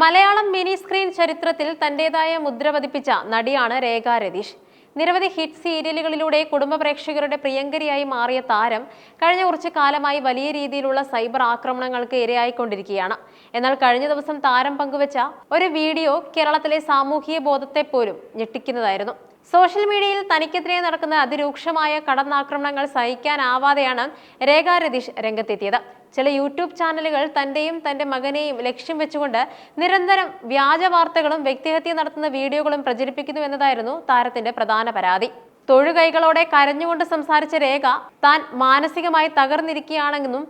Malayalam mini screen ചരിത്രത്തിൽ തന്റേതായ മുദ്ര പതിപ്പിച്ച നടിയാണ് രേഖ രതീഷ്. നിരവധി ഹിറ്റ് സീരിയലുകളിലൂടെ കുടുംബ പ്രേക്ഷകരുടെ പ്രിയങ്കരിയായി മാറിയ താരം കഴിഞ്ഞ കുറച്ച് കാലമായി വലിയ രീതിയിലുള്ള സൈബർ ആക്രമണങ്ങൾക്ക് ഇരയായിക്കൊണ്ടിരിക്കുകയാണ്. എന്നാൽ കഴിഞ്ഞ ദിവസം താരം പങ്കുവച്ച ഒരു വീഡിയോ കേരളത്തിലെ സാമൂഹിക ബോധത്തെ പോലും ഞെട്ടിക്കുന്നതായിരുന്നു. സോഷ്യൽ മീഡിയയിൽ തനിക്കെതിരെ നടക്കുന്ന അതിരൂക്ഷമായ കടന്നാക്രമണങ്ങൾ സഹിക്കാനാവാതെയാണ് രേഖ രതീഷ് രംഗത്തെത്തിയത്. ചില യൂട്യൂബ് ചാനലുകൾ തന്റെയും തന്റെ മകനെയും ലക്ഷ്യം വെച്ചുകൊണ്ട് നിരന്തരം വ്യാജ വാർത്തകളും വ്യക്തിഹത്യ നടത്തുന്ന വീഡിയോകളും പ്രചരിപ്പിക്കുന്നു എന്നതായിരുന്നു താരത്തിന്റെ പ്രധാന പരാതി. തൊഴുകൈകളോടെ കരഞ്ഞുകൊണ്ട് സംസാരിച്ച രേഖ താൻ മാനസികമായി തകർന്നിരിക്കുകയാണെന്നും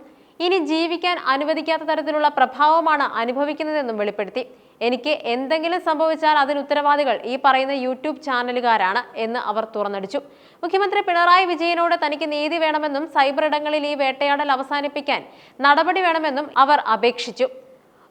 ഇനി ജീവിക്കാൻ അനുവദിക്കാത്ത തരത്തിലുള്ള പ്രഭാവമാണ് അനുഭവിക്കുന്നതെന്നും വെളിപ്പെടുത്തി. എനിക്ക് എന്തെങ്കിലും സംഭവിച്ചാൽ അതിന് ഉത്തരവാദികൾ ഈ പറയുന്ന യൂട്യൂബ് ചാനലുകാരാണ് എന്ന് അവർ തുറന്നടിച്ചു. മുഖ്യമന്ത്രി പിണറായി വിജയനോട് തനിക്ക് നീതി വേണമെന്നും സൈബർ ഇടങ്ങളിൽ ഈ വേട്ടയാടൽ അവസാനിപ്പിക്കാൻ നടപടി വേണമെന്നും അവർ അപേക്ഷിച്ചു.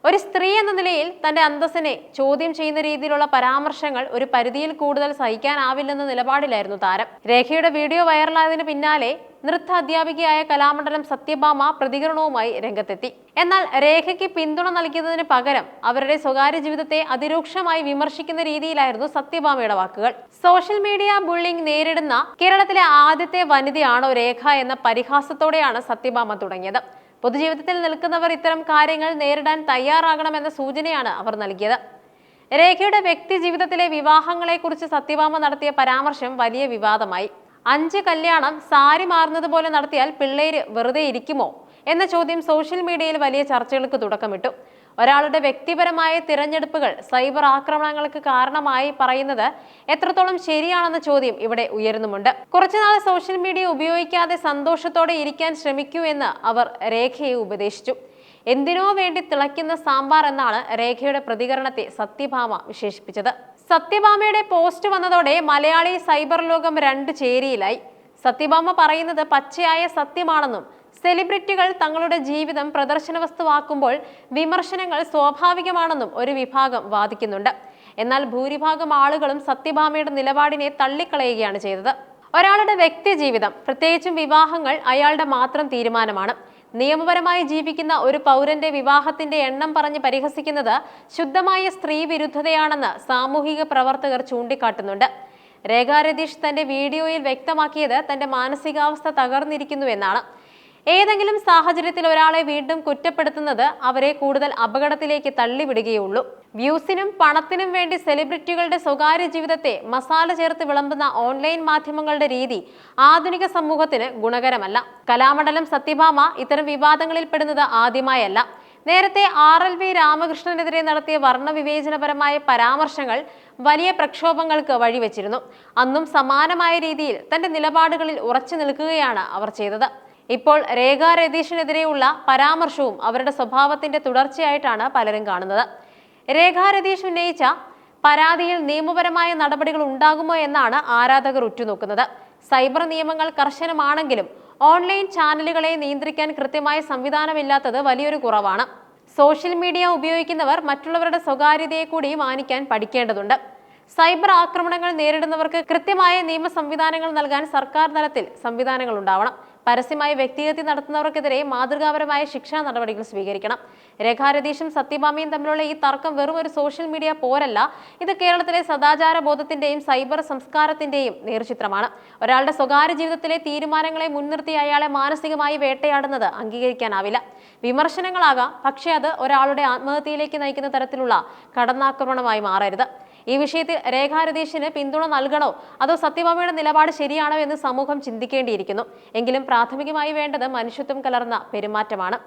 ഒരു സ്ത്രീ എന്ന നിലയിൽ തന്റെ അന്തസ്സിനെ ചോദ്യം ചെയ്യുന്ന രീതിയിലുള്ള പരാമർശങ്ങൾ ഒരു പരിധിയിൽ കൂടുതൽ സഹിക്കാനാവില്ലെന്ന നിലപാടിലായിരുന്നു താരം. രേഖയുടെ വീഡിയോ വൈറലായതിനു പിന്നാലെ നൃത്ത അധ്യാപികയായ കലാമണ്ഡലം സത്യഭാമ പ്രതികരണവുമായി രംഗത്തെത്തി. എന്നാൽ രേഖയ്ക്ക് പിന്തുണ നൽകിയതിന് പകരം അവരുടെ സ്വകാര്യ ജീവിതത്തെ അതിരൂക്ഷമായി വിമർശിക്കുന്ന രീതിയിലായിരുന്നു സത്യഭാമയുടെ വാക്കുകൾ. സോഷ്യൽ മീഡിയ ബുള്ളിംഗ് നേരിടുന്ന കേരളത്തിലെ ആദ്യത്തെ വനിതയാണോ രേഖ എന്ന പരിഹാസത്തോടെയാണ് സത്യഭാമ തുടങ്ങിയത്. പൊതുജീവിതത്തിൽ നിൽക്കുന്നവർ ഇത്തരം കാര്യങ്ങൾ നേരിടാൻ തയ്യാറാകണമെന്ന സൂചനയാണ് അവർ നൽകിയത്. രേഖയുടെ വ്യക്തി ജീവിതത്തിലെ വിവാഹങ്ങളെക്കുറിച്ച് സത്യഭാമ നടത്തിയ പരാമർശം വലിയ വിവാദമായി. അഞ്ച് കല്യാണം സാരി മാറുന്നത് നടത്തിയാൽ പിള്ളേര് വെറുതെ ഇരിക്കുമോ? എന്ന ചോദ്യം സോഷ്യൽ മീഡിയയിൽ വലിയ ചർച്ചകൾക്ക് തുടക്കമിട്ടു. ഒരാളുടെ വ്യക്തിപരമായ തിരഞ്ഞെടുപ്പുകൾ സൈബർ ആക്രമണങ്ങൾക്ക് കാരണമായി പറയുന്നത് എത്രത്തോളം ശരിയാണെന്ന ചോദ്യം ഇവിടെ ഉയരുന്നുമുണ്ട്. കുറച്ചുനാൾ സോഷ്യൽ മീഡിയ ഉപയോഗിക്കാതെ സന്തോഷത്തോടെ ഇരിക്കാൻ ശ്രമിക്കൂ എന്ന് അവർ രേഖയെ ഉപദേശിച്ചു. എന്തിനോ വേണ്ടി തിളയ്ക്കുന്ന സാമ്പാർ എന്നാണ് രേഖയുടെ പ്രതികരണത്തെ സത്യഭാമ വിശേഷിപ്പിച്ചത്. സത്യഭാമയുടെ പോസ്റ്റ് വന്നതോടെ മലയാളി സൈബർ ലോകം രണ്ട് ചേരിയിലായി. സത്യഭാമ പറയുന്നത് പച്ചയായ സത്യമാണെന്നും സെലിബ്രിറ്റികൾ തങ്ങളുടെ ജീവിതം പ്രദർശന വസ്തുവാക്കുമ്പോൾ വിമർശനങ്ങൾ സ്വാഭാവികമാണെന്നും ഒരു വിഭാഗം വാദിക്കുന്നുണ്ട്. എന്നാൽ ഭൂരിഭാഗം ആളുകളും സത്യഭാമയുടെ നിലപാടിനെ തള്ളിക്കളയുകയാണ് ചെയ്തത്. ഒരാളുടെ വ്യക്തിജീവിതം പ്രത്യേകിച്ചും വിവാഹങ്ങൾ അയാളുടെ മാത്രം തീരുമാനമാണ്. നിയമപരമായി ജീവിക്കുന്ന ഒരു പൗരന്റെ വിവാഹത്തിന്റെ എണ്ണം പറഞ്ഞ് പരിഹസിക്കുന്നത് ശുദ്ധമായ സ്ത്രീ വിരുദ്ധതയാണെന്ന് സാമൂഹിക പ്രവർത്തകർ ചൂണ്ടിക്കാട്ടുന്നുണ്ട്. രേഖാ രതീഷ് തന്റെ വീഡിയോയിൽ വ്യക്തമാക്കിയത് തന്റെ മാനസികാവസ്ഥ തകർന്നിരിക്കുന്നു എന്നാണ് ഏതെങ്കിലും സാഹചര്യത്തിൽ ഒരാളെ വീണ്ടും കുറ്റപ്പെടുത്തുന്നത് അവരെ കൂടുതൽ അപകടത്തിലേക്ക് തള്ളിവിടുകയുള്ളൂ. വ്യൂസിനും പണത്തിനും വേണ്ടി സെലിബ്രിറ്റികളുടെ സ്വകാര്യ ജീവിതത്തെ മസാല ചേർത്ത് വിളമ്പുന്ന ഓൺലൈൻ മാധ്യമങ്ങളുടെ രീതി ആധുനിക സമൂഹത്തിന് ഗുണകരമല്ല. കലാമണ്ഡലം സത്യഭാമ ഇത്തരം വിവാദങ്ങളിൽ പെടുന്നത് ആദ്യമായല്ല. നേരത്തെ ആർ എൽ വി രാമകൃഷ്ണനെതിരെ നടത്തിയ വർണവിവേചനപരമായ പരാമർശങ്ങൾ വലിയ പ്രക്ഷോഭങ്ങൾക്ക് വഴിവെച്ചിരുന്നു. അന്നും സമാനമായ രീതിയിൽ തന്റെ നിലപാടുകളിൽ ഉറച്ചു നിൽക്കുകയാണ് അവർ ചെയ്തത്. ഇപ്പോൾ രേഖാ രതീഷിനെതിരെയുള്ള പരാമർശവും അവരുടെ സ്വഭാവത്തിന്റെ തുടർച്ചയായിട്ടാണ് പലരും കാണുന്നത്. രേഖാ രതീഷ് ഉന്നയിച്ച പരാതിയിൽ നിയമപരമായ നടപടികൾ ഉണ്ടാകുമോ എന്നാണ് ആരാധകർ ഉറ്റുനോക്കുന്നത്. സൈബർ നിയമങ്ങൾ കർശനമാണെങ്കിലും ഓൺലൈൻ ചാനലുകളെ നിയന്ത്രിക്കാൻ കൃത്യമായ സംവിധാനമില്ലാത്തത് വലിയൊരു കുറവാണ്. സോഷ്യൽ മീഡിയ ഉപയോഗിക്കുന്നവർ മറ്റുള്ളവരുടെ സ്വകാര്യതയെ കൂടി മാനിക്കാൻ പഠിക്കേണ്ടതുണ്ട്. സൈബർ ആക്രമണങ്ങൾ നേരിടുന്നവർക്ക് കൃത്യമായ നിയമ സംവിധാനങ്ങൾ നൽകാൻ സർക്കാർ തലത്തിൽ സംവിധാനങ്ങൾ ഉണ്ടാവണം. പരസ്യമായി വ്യക്തിഹത്യ നടത്തുന്നവർക്കെതിരെ മാതൃകാപരമായ ശിക്ഷാ നടപടികൾ സ്വീകരിക്കണം. രേഖാരതീഷും സത്യഭാമയും തമ്മിലുള്ള ഈ തർക്കം വെറും ഒരു സോഷ്യൽ മീഡിയ പോരല്ല. ഇത് കേരളത്തിലെ സദാചാര ബോധത്തിന്റെയും സൈബർ സംസ്കാരത്തിന്റെയും നേർചിത്രമാണ്. ഒരാളുടെ സ്വകാര്യ ജീവിതത്തിലെ തീരുമാനങ്ങളെ മുൻനിർത്തി അയാളെ മാനസികമായി വേട്ടയാടുന്നത് അംഗീകരിക്കാനാവില്ല. വിമർശനങ്ങളാകാം പക്ഷേ അത് ഒരാളുടെ ആത്മഹത്യയിലേക്ക് നയിക്കുന്ന തരത്തിലുള്ള കടന്നാക്രമണമായി മാറരുത്. ഈ വിഷയത്തിൽ രേഖാ രതീഷിന് പിന്തുണ നൽകണോ? അതോ സത്യഭാമയുടെ നിലപാട് ശരിയാണോ എന്ന് സമൂഹം ചിന്തിക്കേണ്ടിയിരിക്കുന്നു. എങ്കിലും പ്രാഥമികമായി വേണ്ടത് മനുഷ്യത്വം കലർന്ന പെരുമാറ്റമാണ്.